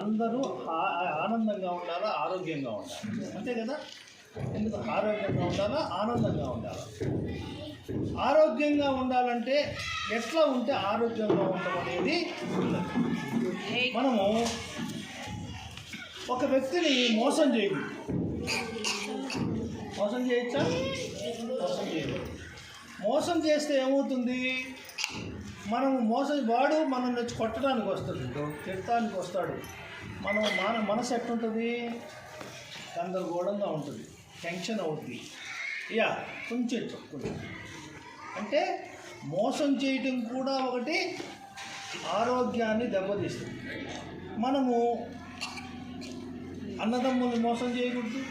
అందరూ ఆనందంగా ఉండాలా ఆరోగ్యంగా ఉండాలి? అంతే కదా? ఎందుకు ఆరోగ్యంగా ఉండాలా ఆనందంగా ఉండాలా? ఆరోగ్యంగా ఉండాలంటే ఎట్లా ఉంటే ఆరోగ్యంగా ఉండడం అనేది మనము ఒక వ్యక్తిని మోసం చేయకూడదు. మోసం చేయొచ్చా? మోసం చేయకూడదు. మోసం చేస్తే ఏమవుతుంది? మనం మోసం వాడు మనం నచ్చి కొట్టడానికి వస్తాడు. తిట్టడానికి వస్తాడు. మనం మన మనసు ఎట్లుంటుంది? గందరగోళంగా ఉంటుంది. టెన్షన్ అవుతుంది యా కొంచెం కొంచెం అంటే మోసం చేయటం కూడా ఒకటి ఆరోగ్యాన్ని దెబ్బతీస్తుంది. మనము అన్నదమ్ముల్ని మోసం చేయకూడదు.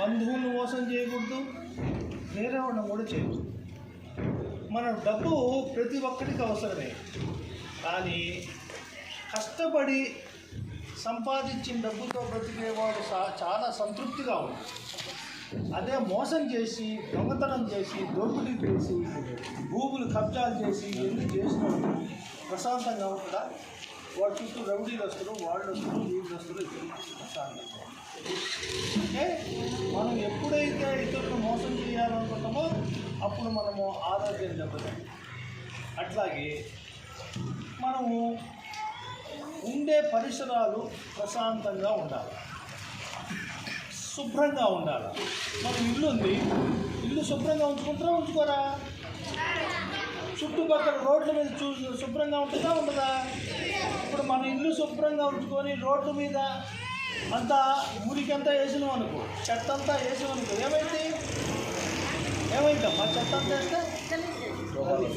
బంధువులను మోసం చేయకూడదు. వేరే వాళ్ళని కూడా చేయకూడదు. మనం డబ్బు ప్రతి ఒక్కరికి అవసరమే. కానీ కష్టపడి సంపాదించిన డబ్బుతో బ్రతికేవాడు చాలా సంతృప్తిగా ఉంటాడు. అదే మోసం చేసి దొంగతనం చేసి దోపిడీ చేసి భూములు కబ్జాలు చేసి ఎన్ని చేసినప్పుడు ప్రశాంతంగా ఉంటుందా? వాడు చుట్టూ రౌడీలు వస్తారు వాళ్ళు వస్తారు వీళ్ళు వస్తారు ప్రశాంతంగా అంటే మనం ఎప్పుడైతే ఇతరులను మోసం చేయాలనుకుంటామో అప్పుడు మనము ఆరోగ్యం దెబ్బతింది అట్లాగే మనము ఉండే పరిసరాలు ప్రశాంతంగా ఉండాలి. శుభ్రంగా ఉండాలి. మన ఇల్లు ఉంది ఇల్లు శుభ్రంగా ఉంచుకుంటారా ఉంచుకోరా? చుట్టుపక్కల రోడ్ల మీద చూ శుభ్రంగా ఉంటుందా ఉండదా? ఇప్పుడు మన ఇల్లు శుభ్రంగా ఉంచుకొని రోడ్డు మీద అంతా ఊరికంతా వేసినాం అనుకో చెత్త అంతా వేసినాం అనుకో ఏమైంది? ఏమైందమ్మా చెత్త అంతా వేస్తే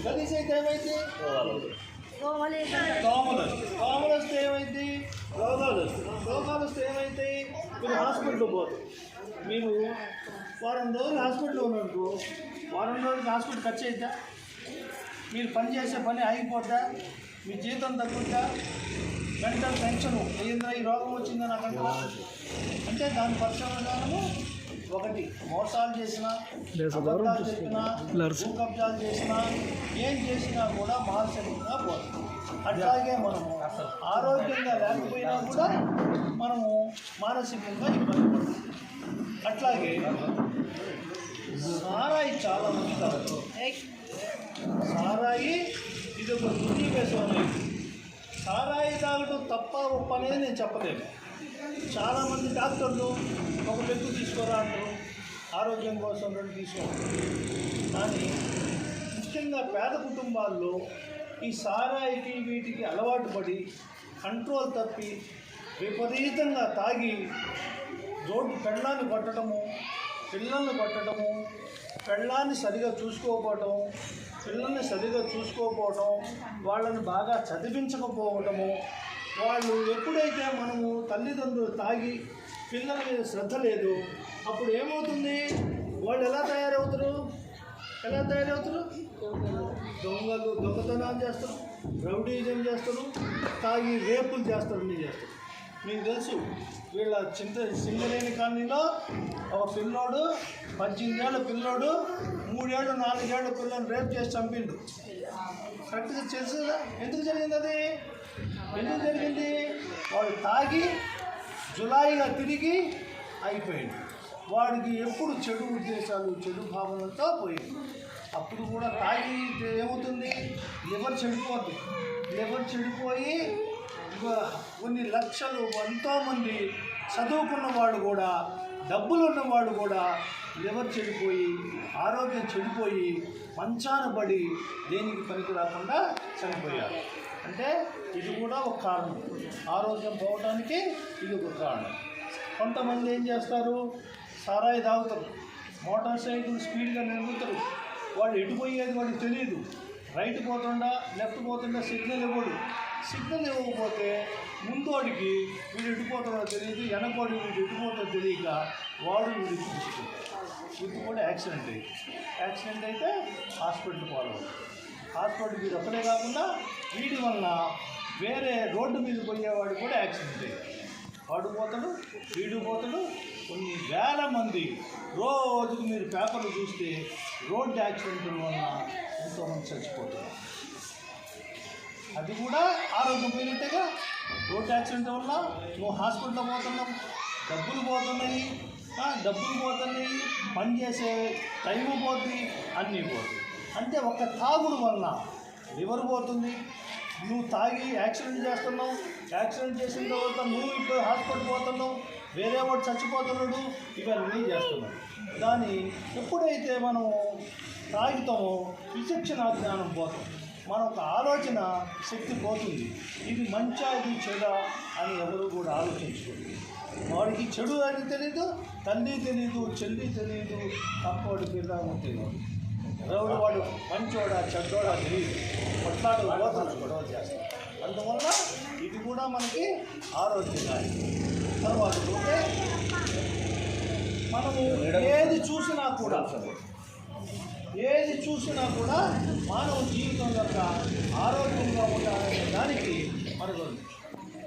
గలీజ్ అయితే ఏమైంది? దోమలు వస్తాయి. దోమలు వస్తే ఏమైంది? రోగాలు వస్తాయి. రోగాలు వస్తే ఏమైతాయి మీరు హాస్పిటల్ పోతారు మీరు వారం రోజులు హాస్పిటల్లో ఉన్నారనుకో వారం రోజులు హాస్పిటల్ ఖర్చు అవుతా మీరు పని చేసే పని ఆగిపోద్దా? మీ జీతం తగ్గుద్దా? మెంటల్ టెన్షన్ ఏంద్రా ఈ రోగం వచ్చిందని నాకు అంటారా? అంటే దాని పరిశోధనము ఒకటి మోసాలు చేసినా అబద్ధాలు చెప్పినా భూ కబ్జాలు చేసినా ఏం చేసినా కూడా మానసికంగా పోతుంది అట్లాగే మనము ఆరోగ్యంగా లేకపోయినా కూడా మనము మానసికంగా ఇబ్బంది పడుతుంది అట్లాగే సారాయి చాలా మంది తాగుతారు సారాయి ఇది ఒక దుర్నివేశం సారాయి తాగడం తప్ప ఒప్ప అనేది నేను చెప్పలేను. చాలామంది డాక్టర్లు ఒక పెగ్గు తీసుకోరా ఆరోగ్యం కోసం రెండు తీసుకోవాలి కానీ ముఖ్యంగా పేద కుటుంబాల్లో ఈ సారాయికి వీటికి అలవాటు పడి కంట్రోల్ తప్పి విపరీతంగా తాగి రోడ్డు పెళ్ళాన్ని కొట్టడము పిల్లల్ని కొట్టడము పెళ్ళాన్ని సరిగా చూసుకోకపోవటం పిల్లల్ని సరిగా చూసుకోకపోవటం వాళ్ళని బాగా చదివించకపోవటము వాళ్ళు ఎప్పుడైతే మనము తల్లిదండ్రులు తాగి పిల్లల మీద శ్రద్ధ లేదు అప్పుడు ఏమవుతుంది? వాళ్ళు ఎలా తయారవుతారు? ఎలా తయారవుతారు? దొంగలు దొంగతనాలు చేస్తారు రౌడీజం చేస్తారు తాగి రేపులు చేస్తారు అన్నీ చేస్తారు. మీకు తెలుసు వీళ్ళ చింత సింగరేణి కాలనీలో ఒక పిల్లోడు పద్దెనిమిది ఏళ్ళ పిల్లోడు మూడేళ్ళు నాలుగేళ్ళ పిల్లని రేపు చేసి చంపిండు. కరెక్ట్గా తెలుసు ఎందుకు జరిగింది అది? ఎందుకు జరిగింది? వాడు తాగి జులాయిగా తిరిగి అయిపోయింది వాడికి ఎప్పుడు చెడు ఉద్దేశాలు చెడు భావనలతో పోయింది. అప్పుడు కూడా తాగి ఏమవుతుంది? లివర్ చెడిపోద్ది. లివర్ చెడిపోయి కొన్ని లక్షలు ఎంతోమంది చదువుకున్నవాడు కూడా డబ్బులు ఉన్నవాడు కూడా లివర్ చెడిపోయి ఆరోగ్యం చెడిపోయి మంచాన పడి దేనికి పనికి రాకుండా చనిపోయారు. అంటే ఇది కూడా ఒక కారణం. ఆరోగ్యం పోవడానికి ఇది ఒక కారణం. కొంతమంది ఏం చేస్తారు? సారాయి తాగుతారు. మోటార్ సైకిల్ స్పీడ్గా నిలుగుతారు వాళ్ళు ఎటు పోయేది వాడికి తెలియదు రైట్ పోతుండా లెఫ్ట్ పోతుండా సిగ్నల్ ఇవ్వడు. సిగ్నల్ ఇవ్వకపోతే ముందు వాడికి వీడు ఎటుపోతాడో తెలియదు వెనకోడి వీడు ఎటుపోతాడో తెలియక వాడు వీడు ఇది కూడా యాక్సిడెంట్ అయింది యాక్సిడెంట్ అయితే హాస్పిటల్ పోవాలి హాస్పిటల్ మీరు ఒక్కడే కాకుండా వీడి వలన వేరే రోడ్డు మీద పోయేవాడు కూడా యాక్సిడెంట్ అయ్యాడు. వాడు పోతాడు వీడు పోతాడు. కొన్ని వేల మంది రోజుకు మీరు పేపర్లు చూస్తే రోడ్డు యాక్సిడెంట్ వలన ఎంతోమంది చచ్చిపోతారు. అది కూడా ఆరోగ్యం పోయినట్టేగా రోడ్ యాక్సిడెంట్ వల్ల నువ్వు హాస్పిటల్ పోతున్నావు డబ్బులు పోతున్నాయి డబ్బులు పోతున్నాయి పని చేసే టైము పోతుంది అన్నీ పోతుంది అంటే ఒక తాగుడు వలన లివర్ పోతుంది. నువ్వు తాగి యాక్సిడెంట్ చేస్తున్నావు. యాక్సిడెంట్ చేసిన తర్వాత నువ్వు ఇప్పుడు హాస్పిటల్ పోతున్నావు. వేరే వాడు చచ్చిపోతున్నాడు. ఇవన్నీ చేస్తున్నావు దాన్ని ఎప్పుడైతే మనం తాగుతామో విచక్షణ జ్ఞానం పోతాం. మన ఒక ఆలోచన శక్తి పోతుంది. ఇది మంచా ఇది చెడా అని ఎవరు కూడా ఆలోచించుకోండి వాడికి చెడు అని తెలియదు తల్లి తెలియదు చెల్లి తెలియదు తప్పవాడి పిల్లలు తెలియదు ఎవడు వాడు మంచోడా చెడ్డోడా తెలియదు. కొట్లాడు గోతలు గొడవ చేస్తాడు. అందువల్ల ఇది కూడా మనకి ఆరోగ్యకారి తర్వాత పోతే మనము ఏది చూసినా కూడా ఏది చూసినా కూడా మానవ జీవితం యొక్క ఆరోగ్యంగా ఉండాలనే దానికి మనకు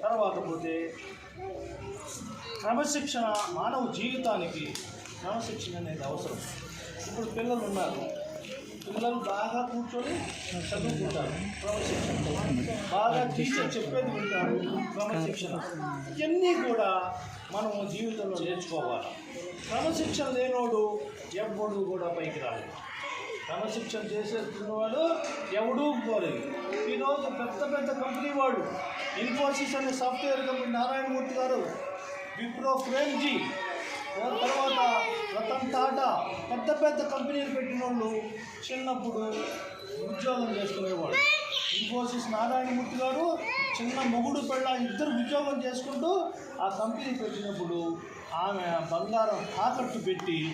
తర్వాత పోతే క్రమశిక్షణ మానవ జీవితానికి క్రమశిక్షణ అనేది అవసరం. ఇప్పుడు పిల్లలు ఉన్నారు. పిల్లలు బాగా కూర్చొని చదువుకుంటారు. క్రమశిక్షణ. బాగా టీచర్ చెప్పేది వింటారు. క్రమశిక్షణ. ఇవన్నీ కూడా మనం జీవితంలో నేర్చుకోవాలి. క్రమశిక్షణ లేనోడు ఎవ్వడు కూడా పైకి రాలేదు. క్రమశిక్షణ చేసేస్తున్నవాడు ఎవడూ పోలేదు. ఈరోజు పెద్ద పెద్ద కంపెనీ వాడు ఇన్ఫోసిస్ అనే సాఫ్ట్వేర్ కంపెనీ నారాయణమూర్తి గారు విప్రో ఫ్రేమ్జీ తర్వాత రతన్ టాటా పెద్ద పెద్ద కంపెనీలు పెట్టిన వాళ్ళు చిన్నప్పుడు ఉద్యోగం చేసుకునేవాడు ఇన్ఫోసిస్ నారాయణమూర్తి గారు చిన్న మొగుడు పెళ్ళ ఇద్దరు ఉద్యోగం చేసుకుంటూ ఆ కంపెనీ పెట్టినప్పుడు ఆమె బంగారం తాకట్టు పెట్టి